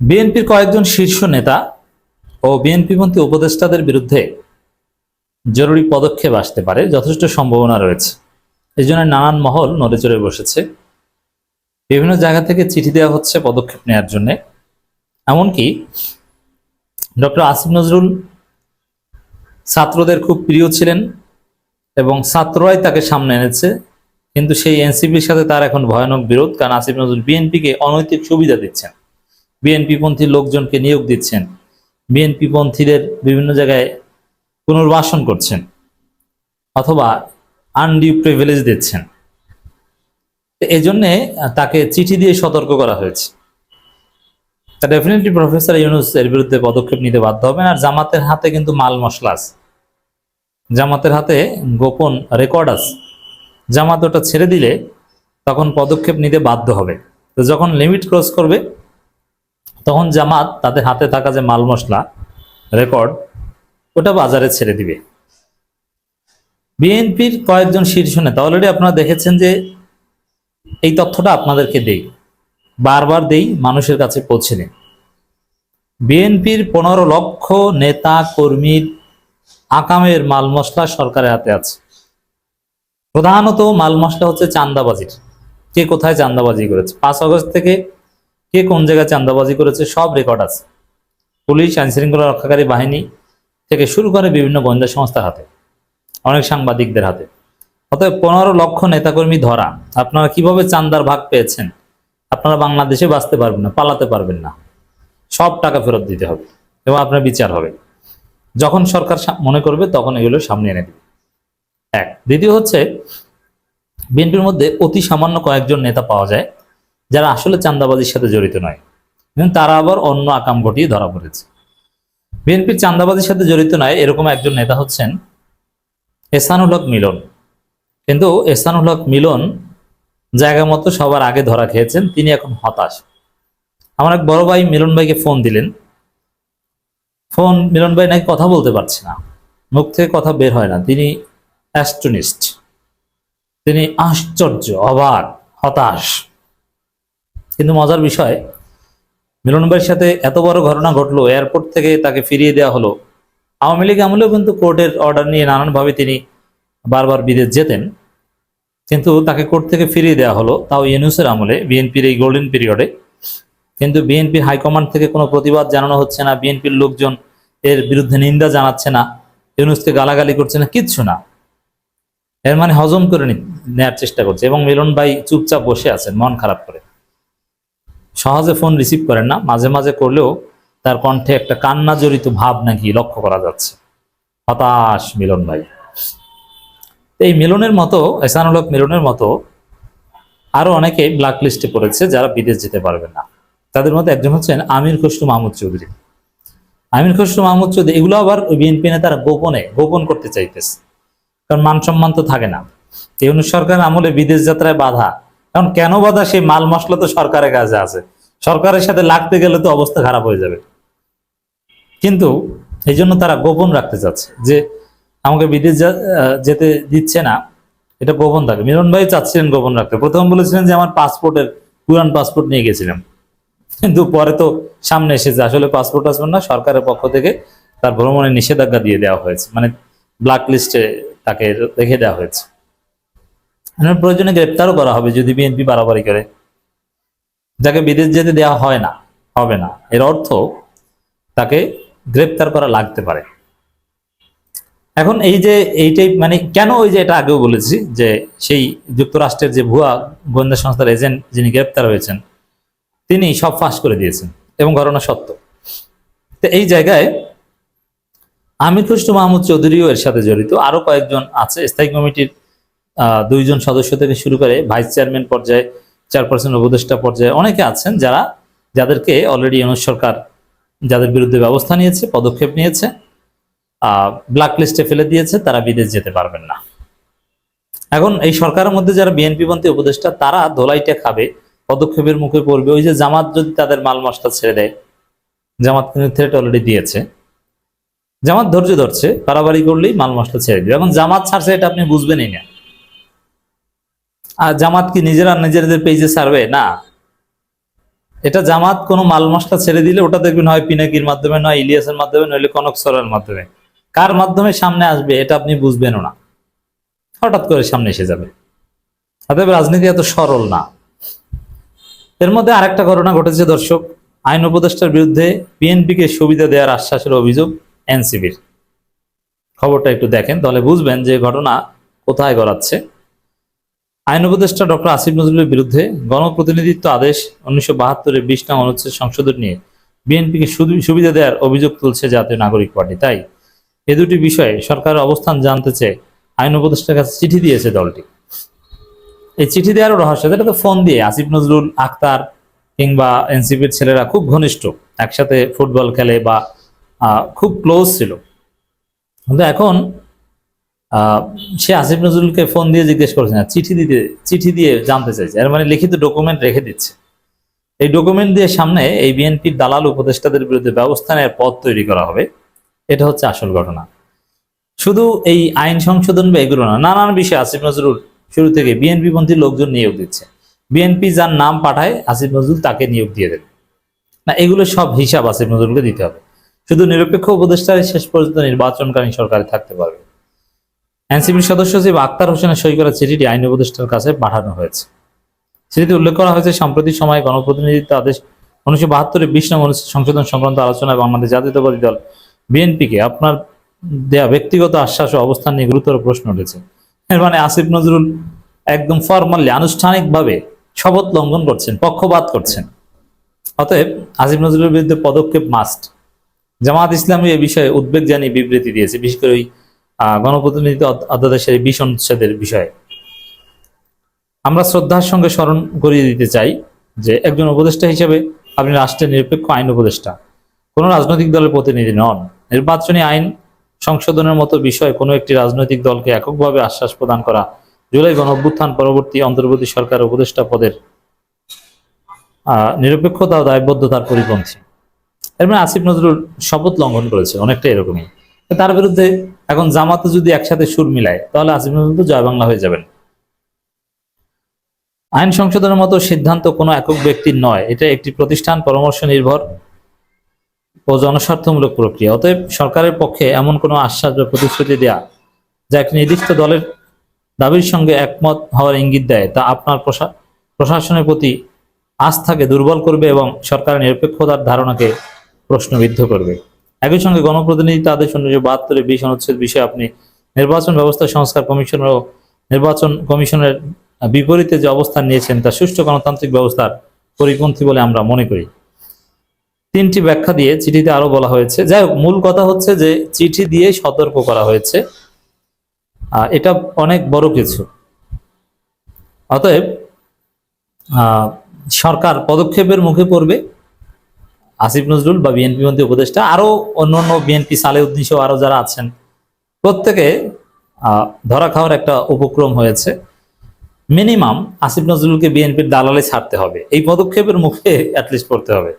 বিএনপির কয়েকজন শীর্ষ নেতা ও বিএনপিপন্থী উপদেষ্টাদের বিরুদ্ধে জরুরি পদক্ষেপ আসতে পারে, যথেষ্ট সম্ভাবনা রয়েছে। এই জন্য নানান মহল নড়ে চড়ে বসেছে। বিভিন্ন জায়গা থেকে চিঠি দেওয়া হচ্ছে পদক্ষেপ নেওয়ার জন্য। এমনকি ডক্টর আসিফ নজরুল ছাত্রদের খুব প্রিয় ছিলেন এবং ছাত্ররাই তাকে সামনে এনেছে, কিন্তু সেই এনসিপির সাথে তার এখন ভয়ানক বিরোধ। কারণ আসিফ নজরুল বিএনপিকে অনৈতিক সুবিধা দিচ্ছেন। বিএনপি পন্থী লোকজনকে নিয়োগ দিচ্ছেন। বিএনপিপন্থীদের বিভিন্ন জায়গায় পুনর্বাসন করছেন অথবা আনডিউ প্রিভিলেজ দিচ্ছেন। এই জন্যে তাকে চিঠি দিয়ে সতর্ক করা হয়েছে। তা ডেফিনেটলি প্রফেসর ইউনুস এর বিরুদ্ধে পদক্ষেপ নিতে বাধ্য হবেন আর জামাতের হাতে কিন্তু মাল মশলা আছে। জামাতের হাতে গোপন রেকর্ড আছে। জামাত ওটা ছেড়ে দিলে তখন পদক্ষেপ নিতে বাধ্য হবে। তো যখন লিমিট ক্রস করবে তখন জামাত তাদের হাতে থাকা যে মাল মশলা রেকর্ড, ওটা বাজারে ছেড়ে দিবে। বিএনপির কয়েকজন শীর্ষ নেতা অলরেডি আপনারা দেখেছেন যে এই তথ্যটা আপনাদেরকে দেই, বারবার দেই, মানুষের কাছে পৌঁছে দিন বিএনপির পনেরো লক্ষ নেতা কর্মীর আকামের মাল মশলা সরকারের হাতে আছে। প্রধানত মাল মশলা হচ্ছে চান্দাবাজির কে কোথায় চান্দাবাজি করেছে? পাঁচ আগস্ট থেকে কে কোন জায়গায় চান্দাবাজি করেছে সব রেকর্ড আছে। পুলিশ আইন শৃঙ্খলা রক্ষাকারী বাহিনী থেকে শুরু করে বিভিন্ন গোয়েন্দা সংস্থার হাতে, অনেক সাংবাদিকদের হাতে। অতএব পনেরো লক্ষ নেতাকর্মী ধরা, আপনারা কীভাবে চান্দার ভাগ পেয়েছেন? আপনারা বাংলাদেশে বাঁচতে পারবেন না, পালাতে পারবেন না। সব টাকা ফেরত দিতে হবে এবং আপনার বিচার হবে। যখন সরকার মনে করবে তখন এগুলো সামনে এনে দেবে। এক। দ্বিতীয় হচ্ছে, বিএনপির মধ্যে অতি সামান্য কয়েকজন নেতা পাওয়া যায়। যারা আসলে চান্দাবাজির সাথে জড়িত নয়। তারা আবার অন্য আকাম ঘটিয়ে ধরা পড়েছে। বিএনপির চান্দাবাজির সাথে জড়িত নয় এরকম একজন নেতা হচ্ছেন এসানুল হক মিলন। কিন্তু এসানুল হক মিলন জায়গা মতো সবার আগে ধরা খেয়েছেন, তিনি এখন হতাশ। আমার এক বড় ভাই মিলন ভাইকে ফোন দিলেন। ফোন, মিলন ভাই নাকি কথা বলতে পারছে না। মুখ থেকে কথা বের হয় না। তিনি অ্যাস্ট্রোনিস্ট। তিনি আশ্চর্য, অবাক, হতাশ। কিন্তু মজার বিষয়, মিলন ভাইয়ের সাথে এত বড় ঘটনা ঘটলো এয়ারপোর্ট থেকে তাকে ফিরিয়ে দেওয়া হলো। আওয়ামী লীগ আমলেও কিন্তু কোর্টের অর্ডার নিয়ে নানানভাবে তিনি বারবার বিদেশ যেতেন। কিন্তু তাকে কোর্ট থেকে ফিরিয়ে দেওয়া হলো, তাও ইউনুসের আমলে, বিএনপির এই গোল্ডেন পিরিয়ডে কিন্তু বিএনপির হাইকমান্ড থেকে কোনো প্রতিবাদ জানানো হচ্ছে না, বিএনপির লোকজন এর বিরুদ্ধে নিন্দা জানাচ্ছে না, ইউনুসকে গালাগালি করছে না, কিচ্ছু না। এর মানে হজম করে নেওয়ার চেষ্টা করছে এবং মিলন ভাই চুপচাপ বসে আছেন, মন খারাপ করে। সহজে ফোন রিসিভ করেন না, মাঝে মাঝে করলেও তার কণ্ঠে একটা কান্না জড়িত ভাব নাকি লক্ষ্য করা যাচ্ছে। হতাশ মিলন ভাই। এই মিলনের মতো এসানুল হক মিলনের মতো আরও অনেকে ব্ল্যাক লিস্টে পড়েছে যারা বিদেশ যেতে পারবে না। তাদের মধ্যে একজন হচ্ছেন আমির খসরু মাহমুদ চৌধুরী। আমির খসরু মাহমুদ চৌধুরী, এগুলো আবার ওই বিএনপি নেতারা গোপনে, গোপন করতে চাইতেছে। কারণ মান সম্মান তো থাকে না। ইউনুস সরকার আমলে বিদেশ যাত্রায় বাধা কারণ কেন বাধা সেই মাল মশলা তো সরকারের কাছে আছে? সরকারের সাথে লাগতে গেলে তো অবস্থা খারাপ হয়ে যাবে। কিন্তু এই জন্য তারা গোপন রাখতে চাচ্ছে যে আমাকে বিদেশ যেতে দিচ্ছে না, এটা গোপন থাকে। মিলন ভাই চাচ্ছিলেন গোপন রাখতে। প্রথম বলেছিলেন যে আমার পাসপোর্টের, পুরান পাসপোর্ট নিয়ে গেছিলাম। কিন্তু পরে তো সামনে এসেছে, আসলে পাসপোর্ট আসবেন না, সরকারের পক্ষ থেকে তার ভ্রমণে নিষেধাজ্ঞা দিয়ে দেওয়া হয়েছে। মানে ব্ল্যাক লিস্টে তাকে রেখে দেওয়া হয়েছে। প্রয়োজনে গ্রেপ্তারও করা হবে যদি বিএনপি বাড়াবাড়ি করে। যাকে বিদেশ যেতে দেওয়া হয় না, হবে না। এর অর্থ তাকে গ্রেপ্তার করা লাগতে পারে। এখন এই যে এইটাই মানে কেন ওই যে এটা আগেও বলেছি যে সেই যুক্তরাষ্ট্রের যে ভুয়া গোয়েন্দা সংস্থার এজেন্ট যিনি গ্রেপ্তার হয়েছেন, তিনি সব ফাঁস করে দিয়েছেন এবং ঘটনা সত্য। তো এই জায়গায় আমির খুশরু মাহমুদ চৌধুরীও এর সাথে জড়িত। আরও কয়েকজন আছে, স্থায়ী কমিটির দুইজন সদস্য থেকে শুরু করে ভাইস চেয়ারম্যান পর্যায়ে, চেয়ারপারসন উপদেষ্টা পর্যায়ে অনেকে আছেন যারা যাদেরকে অলরেডি ইউনুস সরকার যাদের বিরুদ্ধে ব্যবস্থা নিয়েছে, পদক্ষেপ নিয়েছে ব্ল্যাক লিস্টে ফেলে দিয়েছে, তারা বিদেশ যেতে পারবেন না। এখন এই সরকারের মধ্যে যারা বিএনপি পন্থী উপদেষ্টা, তারা ধোলাইটা খাবে, পদক্ষেপের মুখে পড়বে। ওই যে জামাত যদি তাদের মাল মশলা ছেড়ে দেয়, জামাত কিন্তু থ্রেট অলরেডি দিয়েছে। জামাত ধৈর্য ধরছে, বাড়াবাড়ি করলেই মাল মশলা ছেড়ে দিবে। এখন জামাত ছাড়ছে, এটা আপনি বুঝবেনই না। জামাত কি নিজেরা নিজেদের পেজে ছাড়বে? না। এটা জামাত কোনো মাল মশলা ছেড়ে দিলে ওটা দেখবেন হয় পিনাকির মাধ্যমে, নয় ইলিয়াসের মাধ্যমে, নইলে কনক সরের মাধ্যমে। কার মাধ্যমে সামনে আসবে এটা আপনি বুঝবেনও না। হঠাৎ করে সামনে এসে যাবে। অতএব রাজনীতি এত সরল না। এর মধ্যে আরেকটা ঘটনা ঘটেছে, দর্শক। আইন উপদেষ্টার বিরুদ্ধে বিএনপিকে সুবিধা দেওয়ার আশ্বাসের অভিযোগ এনসিবির খবরটা একটু দেখেন, তাহলে বুঝবেন যে ঘটনা কোথায় গড়াচ্ছে। আইন উপদেষ্টা ডক্টর আসিফ নজরুলের বিরুদ্ধে গণপ্রতিনিধিত্ব আদেশ উনিশশো বাহাত্তরের বিশ নাম অনুচ্ছেদ সংশোধন নিয়ে বিএনপিকে সুবিধা দেওয়ার অভিযোগ তুলছে জাতীয় নাগরিক পার্টি। তাই এ দুটি বিষয়ে সরকারের অবস্থান জানতে চেয়ে আইন উপদেষ্টার কাছে চিঠি দিয়েছে দলটি। এই চিঠি দেওয়ারও রহস্য এটা তো ফোন দিয়ে আসিফ নজরুল আক্তার কিংবা এনসিপির ছেলেরা খুব ঘনিষ্ঠ, একসাথে ফুটবল খেলে বা খুব ক্লোজ ছিল। কিন্তু এখন সে আসিফ নজরুলকে ফোন দিয়ে জিজ্ঞেস করছে, না, চিঠি দিতে, চিঠি দিয়ে জানতে চাইছে। এর মানে লিখিত ডকুমেন্ট রেখে দিচ্ছে। এই ডকুমেন্ট দিয়ে সামনে এই বিএনপির দালাল উপদেষ্টাদের বিরুদ্ধে ব্যবস্থা নেওয়ার পথ তৈরি করা হবে। এটা হচ্ছে আসল ঘটনা। শুধু এই আইন সংশোধন বা এগুলো না, নানান বিষয়ে আসিফ নজরুল শুরু থেকে বিএনপি পন্থী লোকজন নিয়োগ দিচ্ছে। বিএনপি যার নাম পাঠায়, আসিফ নজরুল তাকে নিয়োগ দিয়ে দেবে। না, এগুলো সব হিসাব আসিফ নজরুলকে দিতে হবে। শুধু নিরপেক্ষ উপদেষ্টারই শেষ পর্যন্ত নির্বাচনকালীন সরকারে থাকতে পারবে। এনসিপির সদস্য সচিব আক্তার হোসেনের সই করা চিঠিটি আইন উপদেষ্টার কাছে পাঠানো হয়েছে। চিঠিতে উল্লেখ করা হয়েছে, সাম্প্রতিক সময়ে গণপ্রতিনিধিত্ব আদেশ উনিশশো বাহাত্তরের বিশ নম্বর সংশোধন সংক্রান্ত আলোচনায় বাংলাদেশ জাতীয়তাবাদী দল বিএনপিকে আপনার দেয়া ব্যক্তিগত আশ্বাস ও অবস্থান নিয়ে গুরুতর প্রশ্ন উঠেছে। এর মানে আসিফ নজরুল একদম ফর্মালি আনুষ্ঠানিকভাবে শপথ লঙ্ঘন করছেন, পক্ষপাত করছেন। অতএব আসিফ নজরুলের বিরুদ্ধে পদক্ষেপ মাস্ট। জামাত ইসলামী এ বিষয়ে উদ্বেগ জানিয়ে বিবৃতি দিয়েছে, বিশেষ করে ওই গণপ্রতিনিধিত্ব অধ- অধ্যাদেশের বিষ অনুচ্ছেদের বিষয়ে। আমরা শ্রদ্ধার সঙ্গে স্মরণ করিয়ে দিতে চাই যে একজন উপদেষ্টা হিসেবে আপনি রাষ্ট্রের নিরপেক্ষ আইন উপদেষ্টা। কোনো রাজনৈতিক দলের প্রতিনিধি নন। নির্বাচনী আইন সংশোধনের মতো বিষয়ে কোনো একটি রাজনৈতিক দলকে এককভাবে আশ্বাস প্রদান করা জুলাই গণ অভ্যুত্থান পরবর্তী অন্তর্বর্তী সরকার উপদেষ্টা পদের নিরপেক্ষতা ও দায়বদ্ধতার পরিপন্থী। এর মানে আসিফ নজরুল শপথ লঙ্ঘন করেছে অনেকটা এরকমই। তার বিরুদ্ধে এখন জামাতে যদি একসাথে সুর মিলায়, তাহলে আসিফ নজরুল তো জয় বাংলা হয়ে যাবেন। আইন সংশোধনের মতো সিদ্ধান্ত কোনো একক ব্যক্তির নয়। এটা একটি প্রতিষ্ঠান, পরামর্শ নির্ভর ও জনস্বার্থমূলক প্রক্রিয়া। অতএব সরকারের পক্ষে এমন কোনো আশ্বাস বা প্রতিশ্রুতি দেয়া, যা একটি নির্দিষ্ট দলের দাবির সঙ্গে একমত হওয়ার ইঙ্গিত দেয়, তা আপনার প্রশা- প্রশাসনের প্রতি আস্থাকে দুর্বল করবে এবং সরকারের নিরপেক্ষতার ধারণাকে প্রশ্নবিদ্ধ করবে। একই সঙ্গে গণপ্রতিনিধিত্ব আদেশ উনিশশো বাহাত্তরের বিশ অনুচ্ছেদ বিষয়ে আপনি নির্বাচন ব্যবস্থা সংস্কার কমিশন ও নির্বাচন কমিশনের বিপরীতে যে অবস্থান নিয়েছেন, তা সুষ্ঠু গণতান্ত্রিক ব্যবস্থার পরিপন্থী বলে আমরা মনে করি। তিনটি ব্যাখ্যা দিয়ে চিঠিতে আরও বলা হয়েছে। যাই হোক, মূল কথা হচ্ছে যে চিঠি দিয়ে সতর্ক করা হয়েছে। এটা অনেক বড় কিছু। অতএব সরকার পদক্ষেপের মুখে পড়বে। আসিফ নজরুল বা বিএনপি মন্ত্রী উপদেষ্টা, আরও অন্য বিএনপি সালেউদ্দিন সহ আরও যারা আছেন, প্রত্যেকে ধরা খাওয়ার একটা উপক্রম হয়েছে। মিনিমাম আসিফ নজরুলকে বিএনপির দালালে ছাড়তে হবে। এই পদক্ষেপের মুখে অ্যাটলিস্ট পড়তে হবে।